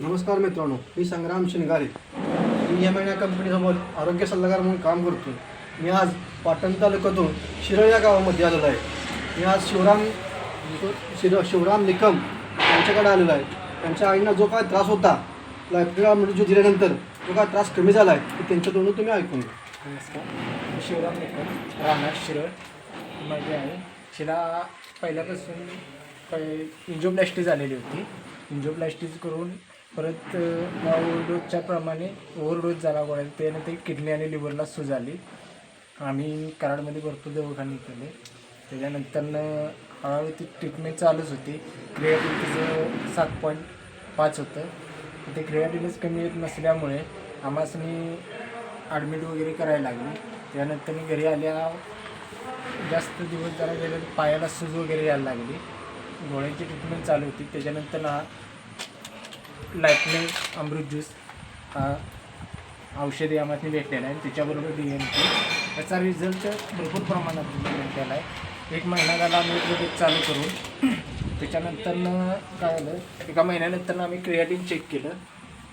नमस्कार मित्रांनो मी संग्राम शिंगारे. मी एम एन या कंपनीसोबत आरोग्य सल्लागार म्हणून काम करतो मी आज पाटण तालुक्यातून शिरळ या गावामध्ये आलेलो आहे. मी आज शिवराम शिर शिवराम निकम यांच्याकडे आलेलो आहे. त्यांच्या आईंना जो काय त्रास होता लायब्ररीला मृत्यू दिल्यानंतर जो काय त्रास कमी झाला आहे ते त्यांच्यातून तुम्ही ऐकून घ्या. नमस्कार. शिवराम निकम राहणार शिरळ. माझी आहे. शिला पहिल्यापासून काही इंजोप्लॅस्टी झालेली होती. इंजोप्लॅस्टीज करून परत ओव्हरडोजच्या प्रमाणे ओव्हरडोज झाला गोळ्या त्यानंतर किडनी आणि लिव्हरला सूज आली. आम्ही कराडमध्ये भरपूर दवाखाने केले त्याच्यानंतरनं हळूहळू ती ट्रीटमेंट चालूच होती. क्रियाटिन तिचं सात पॉईंट पाच होतं. ते क्रियाटिनच कमी येत नसल्यामुळे आम्हासनी ॲडमिट वगैरे करायला लागली. त्यानंतर मी घरी आल्या जास्त दिवस जरा गेले पायाला सूज वगैरे यायला लागली. डोळ्यांची ट्रीटमेंट चालू होती. त्याच्यानंतर हा लाईटनिंग अमृत ज्यूस हा औषधी आम्हाला भेटलेला आहे. त्याच्याबरोबर डी एम टी याचा रिझल्ट भरपूर प्रमाणात भेटलेला आहे एक महिना झाला आम्ही प्रोडक्ट चालू करून त्याच्यानंतरनं काय झालं एका महिन्यानंतर आम्ही क्रिएटिन चेक केलं.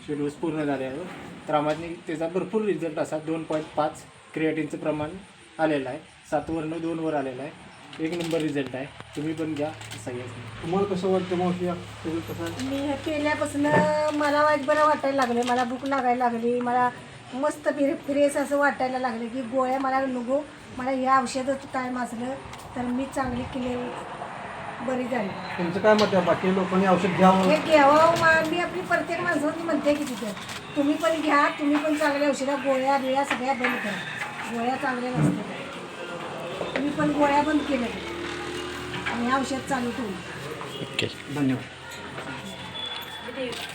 शेड्यूल्स पूर्ण झाल्यावर. तर आम्हाला त्याचा भरपूर रिझल्ट असा दोन पॉईंट पाच क्रिएटिनचं प्रमाण आलेलं आहे. सातवरनं दोनवर आलेलं आहे. एक नंबर रिझल्ट आहे. तुम्ही पण घ्या सगळ्यांनी तुम्हाला कसं वाटतं मावशी या कसं आहे? मी हे केल्यापासून मला वाईट बरं वाटायला लागलं. मला भूक लागायला लागली. मला मस्त फिरे फ्रेश असं वाटायला लागलं की गोळ्या मला नको. मला ह्या औषधं काय मासलं तर मी चांगली केली बरी झाली. तुमचं काय मत आहे? बाकी लोकांनी औषध घ्यावं हे घ्यावं. मा- मी आपली प्रत्येक माणसांनी म्हणते की तिथं तुम्ही पण घ्या तुम्ही पण चांगल्या औषधं गोळ्या बिळ्या सगळ्या बंद करा. गोळ्या चांगल्या नसतात. मी पण गोळ्या बंद केल्या. आणि औषध चालू ठेवलं. धन्यवाद.